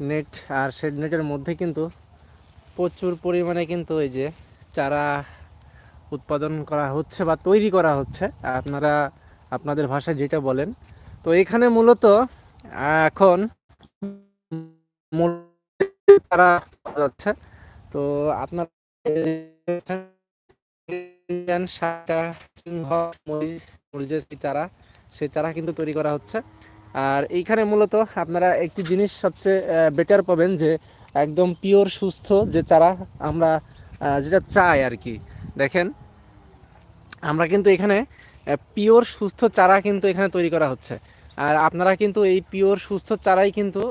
Net আর shade নেটের মধ্যে কিন্তু প্রচুর পরিমাণে কিন্তু এই যে চারা উৎপাদন করা হচ্ছে বা তৈরি করা হচ্ছে। আপনারা, আপনাদের ভাষায় যেটা বলেন। তো এখানে মূলত এখন পাওয়া যাচ্ছে। তো আপনার চারা, সেই চারা কিন্তু তৈরি করা হচ্ছে। আর এইখানে মূলত আপনারা একটি জিনিস সবচেয়ে বেটার পাবেন যে একদম পিওর সুস্থ যে চারা আমরা যেটা চাই আর কি। দেখেন, আমরা কিন্তু এখানে পিওর সুস্থ চারা কিন্তু এখানে তৈরি করা হচ্ছে। আর আপনারা কিন্তু এই পিওর সুস্থ চারাই কিন্তু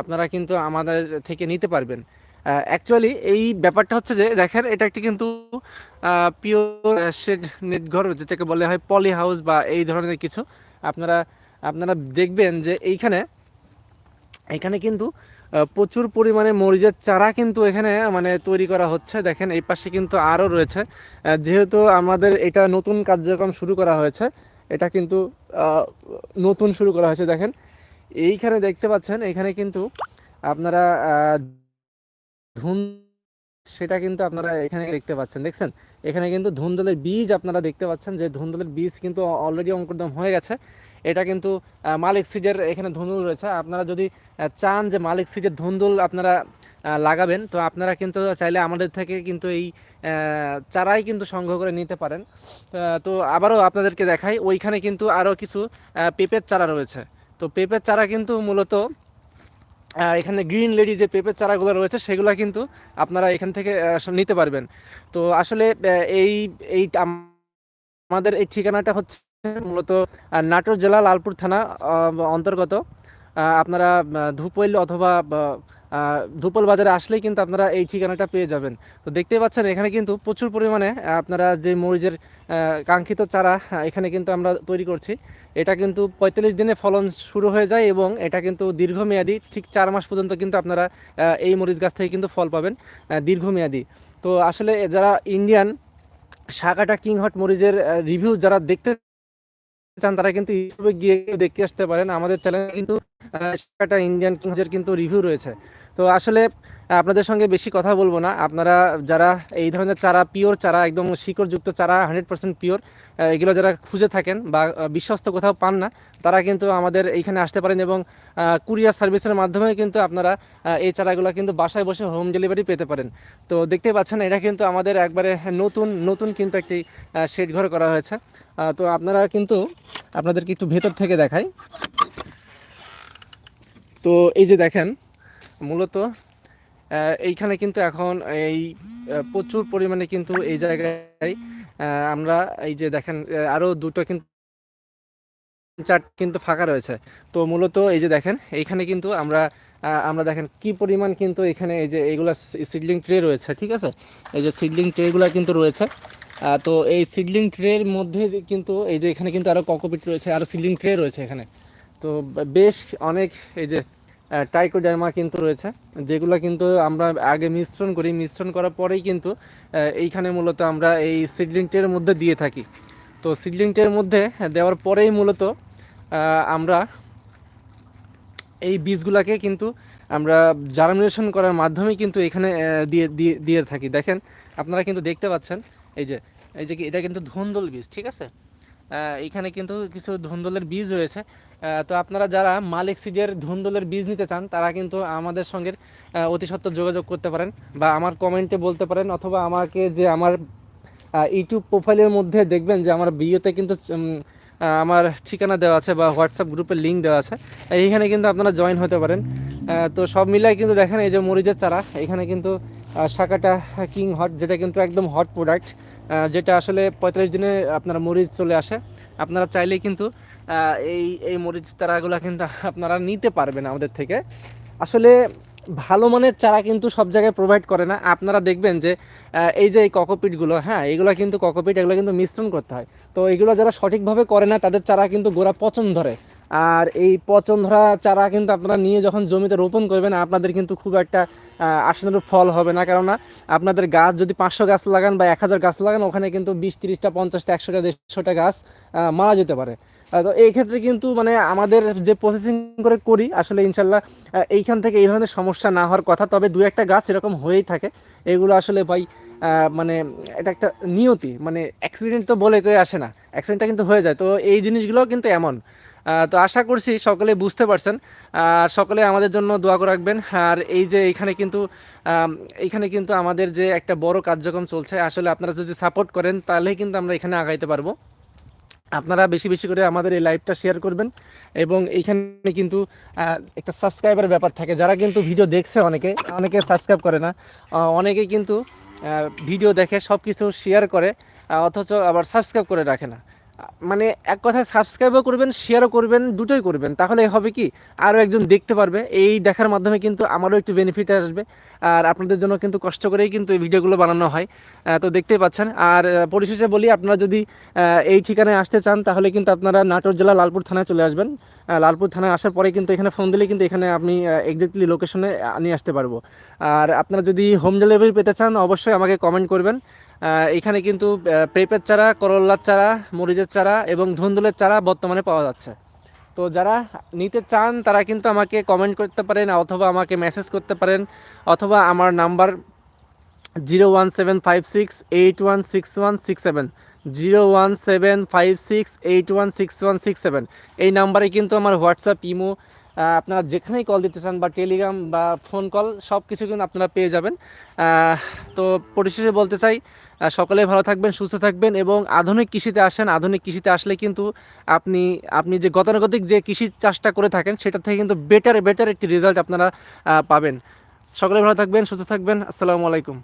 আপনারা কিন্তু আমাদের থেকে নিতে পারবেন। অ্যাকচুয়ালি এই ব্যাপারটা হচ্ছে যে, দেখেন, এটা একটি কিন্তু পিওর শেড নেট ঘর যেটাকে বলে হয় পলি হাউস বা এই ধরনের কিছু। আপনারা আপনারা দেখবেন যে এইখানে এখানে কিন্তু প্রচুর পরিমাণে মরিচের চারা কিন্তু এখানে মানে তৈরি করা হচ্ছে। দেখেন, এই পাশে কিন্তু আরও রয়েছে। যেহেতু আমাদের এটা নতুন কার্যক্রম শুরু করা হয়েছে, এটা কিন্তু নতুন শুরু করা হয়েছে। দেখেন, এইখানে দেখতে পাচ্ছেন, এখানে কিন্তু আপনারা ধুন, সেটা কিন্তু আপনারা এখানে দেখতে পাচ্ছেন। দেখছেন? এখানে কিন্তু ধুন্দলের বীজ আপনারা দেখতে পাচ্ছেন যে ধুন্দলের বীজ কিন্তু অলরেডি অঙ্কুরদম হয়ে গেছে। এটা কিন্তু মালিক সিডের এখানে ধুন্দুল রয়েছে। আপনারা যদি চান যে মালিক সিডের ধুন্দুল আপনারা লাগাবেন, তো আপনারা কিন্তু চাইলে আমাদের থেকে কিন্তু এই চারাই কিন্তু সংগ্রহ করে নিতে পারেন। তো আবারও আপনাদেরকে দেখাই, ওইখানে কিন্তু আরও কিছু পেঁপের চারা রয়েছে। তো পেঁপের চারা কিন্তু মূলত এখানে গ্রিন লেডি যে পেঁপের চারাগুলো রয়েছে, সেগুলো কিন্তু আপনারা এখান থেকে নিতে পারবেন। তো আসলে এই এই আমাদের এই ঠিকানাটা হচ্ছে মূলত নাটোর জেলা লালপুর থানা অন্তর্গত। আপনারা আহ, ধুপইল অথবা ধুপল বাজারে আসলেই কিন্তু আপনারা এই ঠিকানাটা পেয়ে যাবেন। তো দেখতেই পাচ্ছেন এখানে কিন্তু প্রচুর পরিমাণে আপনারা যে মরিচের কাঙ্ক্ষিত চারা এখানে কিন্তু আমরা তৈরি করছি। এটা কিন্তু পঁয়তাল্লিশ দিনে ফলন শুরু হয়ে যায় এবং এটা কিন্তু দীর্ঘমেয়াদী ঠিক চার মাস পর্যন্ত কিন্তু আপনারা এই মরিচ গাছ থেকে কিন্তু ফল পাবেন দীর্ঘমেয়াদী। তো আসলে যারা ইন্ডিয়ান শাকাটা কিং হট মরিচের রিভিউ যারা দেখতে চান তারা কিন্তু ইউটিউবে গিয়ে দেখতে আসতে পারেন। আমাদের চ্যানেল কিন্তু শাকাটা ইন্ডিয়ান কিং হটের কিন্তু রিভিউ রয়েছে। তো আসলে আপনাদের সঙ্গে বেশি কথা বলব না। আপনারা যারা এই ধরনের চারা পিওর চারা, একদম শিকড়যুক্ত চারা হান্ড্রেড পার্সেন্ট পিওর এগুলো যারা খুঁজে থাকেন বা বিশ্বস্ত কোথাও পান না, তারা কিন্তু আমাদের এইখানে আসতে পারেন এবং কুরিয়ার সার্ভিসের মাধ্যমে কিন্তু আপনারা এই চারাগুলো কিন্তু বাসায় বসে হোম ডেলিভারি পেতে পারেন। তো দেখতেই পাচ্ছেন, এটা কিন্তু আমাদের একবারে নতুন নতুন কিন্তু একটি শেড ঘর করা হয়েছে। তো আপনারা কিন্তু, আপনাদেরকে একটু ভেতর থেকে দেখাই। তো এই যে দেখেন, মূলত এইখানে কিন্তু এখন এই প্রচুর পরিমাণে কিন্তু এই জায়গায় আমরা এই যে দেখেন আরও দুটো কিন্তু চার কিন্তু ফাঁকা রয়েছে। তো মূলত এই যে দেখেন, এইখানে কিন্তু আমরা আমরা দেখেন কি পরিমাণ কিন্তু এখানে এই যে এইগুলা সিডলিং ট্রে রয়েছে, ঠিক আছে? এই যে সিডলিং ট্রেগুলো কিন্তু রয়েছে। তো এই সিডলিং ট্রের মধ্যে কিন্তু, এই যে এখানে কিন্তু আরও ককোপিট রয়েছে আরও সিডলিং ট্রে রয়েছে এখানে। তো বেশ অনেক এই যে টাইকোডার্মা কিন্তু রয়েছে, যেগুলো কিন্তু আমরা আগে মিশ্রণ করি। মিশ্রণ করার পরেই কিন্তু এইখানে মূলত আমরা এই সিডলিং ট্রের মধ্যে দিয়ে থাকি। তো সিডলিং ট্রের মধ্যে দেওয়ার পরেই মূলত আমরা এই বীজগুলাকে কিন্তু আমরা জার্মিনেশন করার মাধ্যমে কিন্তু এখানে দিয়ে দিয়ে দিয়ে থাকি। দেখেন, আপনারা কিন্তু দেখতে পাচ্ছেন, এই যে এই যে এটা কিন্তু ধুন্দল বীজ, ঠিক আছে? এখানে কিন্তু কিছু ধুন্দলের বীজ রয়েছে। তো আপনারা যারা মালিক সিডের ধুন্দলের বীজ নিতে চান, তারা কিন্তু আমাদের সঙ্গে অতি সত্ত্বর যোগাযোগ করতে পারেন বা আমার কমেন্টে বলতে পারেন অথবা আমাকে যে আমার ইউটিউব প্রোফাইলের মধ্যে দেখবেন যে আমার বিয়েতে কিন্তু আমার ঠিকানা দেওয়া আছে বা হোয়াটসঅ্যাপ গ্রুপের লিঙ্ক দেওয়া আছে। এইখানে কিন্তু আপনারা জয়েন হতে পারেন। তো সব মিলাই কিন্তু দেখেন এই যে মরিচের চারা, এখানে কিন্তু শাকাটা কিং হট যেটা কিন্তু একদম হট প্রোডাক্ট যেটা আসলে পঁয়তাল্লিশ দিনে আপনার মরিচ চলে আসে। আপনারা চাইলে কিন্তু এই এই মরিচ চারাগুলো কিন্তু আপনারা নিতে পারবেন আমাদের থেকে। আসলে ভালো মানের চারা কিন্তু সব জায়গায় প্রোভাইড করে না। আপনারা দেখবেন যে এই যে এই ককোপিটগুলো হ্যাঁ এগুলো কিন্তু ককোপিট এগুলো কিন্তু মিশ্রণ করতে হয়। তো এগুলো যারা সঠিকভাবে করে না, তাদের চারা কিন্তু গোড়া পচন ধরে। আর এই পচন ধরা চারা কিন্তু আপনারা নিয়ে যখন জমিতে রোপণ করবেন, আপনাদের কিন্তু খুব একটা আশানুরূপ ফল হবে না। কেননা আপনাদের গাছ যদি পাঁচশো গাছ লাগান বা এক হাজার গাছ লাগান, ওখানে কিন্তু বিশ, তিরিশটা, পঞ্চাশটা, একশোটা, দেড়শোটা গাছ মারা যেতে পারে। তো এই ক্ষেত্রে কিন্তু মানে আমাদের যে প্রসেসিং করে করি, আসলে ইনশাল্লাহ এইখান থেকে এই ধরনের সমস্যা না হওয়ার কথা। তবে দু একটা গাছ এরকম হয়েই থাকে। এগুলো আসলে ভাই মানে এটা একটা নিয়তি। মানে অ্যাক্সিডেন্ট তো বলে কেউ আসে না। অ্যাক্সিডেন্টটা কিন্তু হয়ে যায়। তো এই জিনিসগুলো কিন্তু এমন। তো আশা করছি সকলে বুঝতে পারছেন। আর সকলে আমাদের জন্য দোয়া করে রাখবেন। আর এই যে এইখানে কিন্তু আম, এইখানে কিন্তু আমাদের যে একটা বড় কার্যক্রম চলছে আসলে আপনারা যদি সাপোর্ট করেন তাহলেই কিন্তু আমরা এখানে আগাইতে পারব। আপনারা বেশি বেশি করে আমাদের এই লাইভটা শেয়ার করবেন এবং এইখানে কিন্তু একটা সাবস্ক্রাইবের ব্যাপার থাকে। যারা কিন্তু ভিডিও দেখছে অনেকে অনেকে সাবস্ক্রাইব করে না। অনেকে কিন্তু ভিডিও দেখে সব কিছু শেয়ার করে অথচ আবার সাবস্ক্রাইব করে রাখে না। মানে এক কথায় সাবস্ক্রাইবও করবেন শেয়ারও করবেন, দুটোই করবেন, তাহলে হবে কি? আরও একজন দেখতে পারবে। এই দেখার মাধ্যমে কিন্তু আমারও একটু বেনিফিট আসবে। আর আপনাদের জন্য কিন্তু কষ্ট করেই কিন্তু এই ভিডিওগুলো বানানো হয়। তো দেখতেই পাচ্ছেন। আর পরিশেষে বলি, আপনারা যদি এই ঠিকানায় আসতে চান, তাহলে কিন্তু আপনারা নাটোর জেলা লালপুর থানায় চলে আসবেন। লালপুর থানায় আসার পরে কিন্তু এখানে ফোন দিলে কিন্তু এখানে আপনি এক্স্যাক্টলি লোকেশনে নিয়ে আসতে পারব। আর আপনারা যদি হোম ডেলিভারি পেতে চান, অবশ্যই আমাকে কমেন্ট করবেন। এখানে কিন্তু পেঁপের চারা করল্লার চারা, মরিচের চারা এবং ধুন্দুলের চারা বর্তমানে পাওয়া যাচ্ছে। তো যারা নিতে চান, তারা কিন্তু আমাকে কমেন্ট করতে পারেন অথবা আমাকে মেসেজ করতে পারেন অথবা আমার number zero one seven five six eight one six one six seven zero one seven five six eight one six one six seven এই নাম্বারে কিন্তু আমার হোয়াটসঅ্যাপ ইমো আপনারা যেখানেই কল দিতে চান বা টেলিগ্রাম বা ফোন কল সব কিছু কিন্তু আপনারা পেয়ে যাবেন। তো পরিশেষে বলতে চাই সকলে ভালো থাকবেন, সুস্থ থাকবেন এবং আধুনিক কৃষিতে আসেন। আধুনিক কৃষিতে আসলে কিন্তু আপনি আপনি যে গতানুগতিক যে কৃষি চাষটা করে থাকেন, সেটা থেকে কিন্তু বেটার বেটার একটি রেজাল্ট আপনারা পাবেন। সকলে ভালো থাকবেন, সুস্থ থাকবেন। আসসালামু আলাইকুম।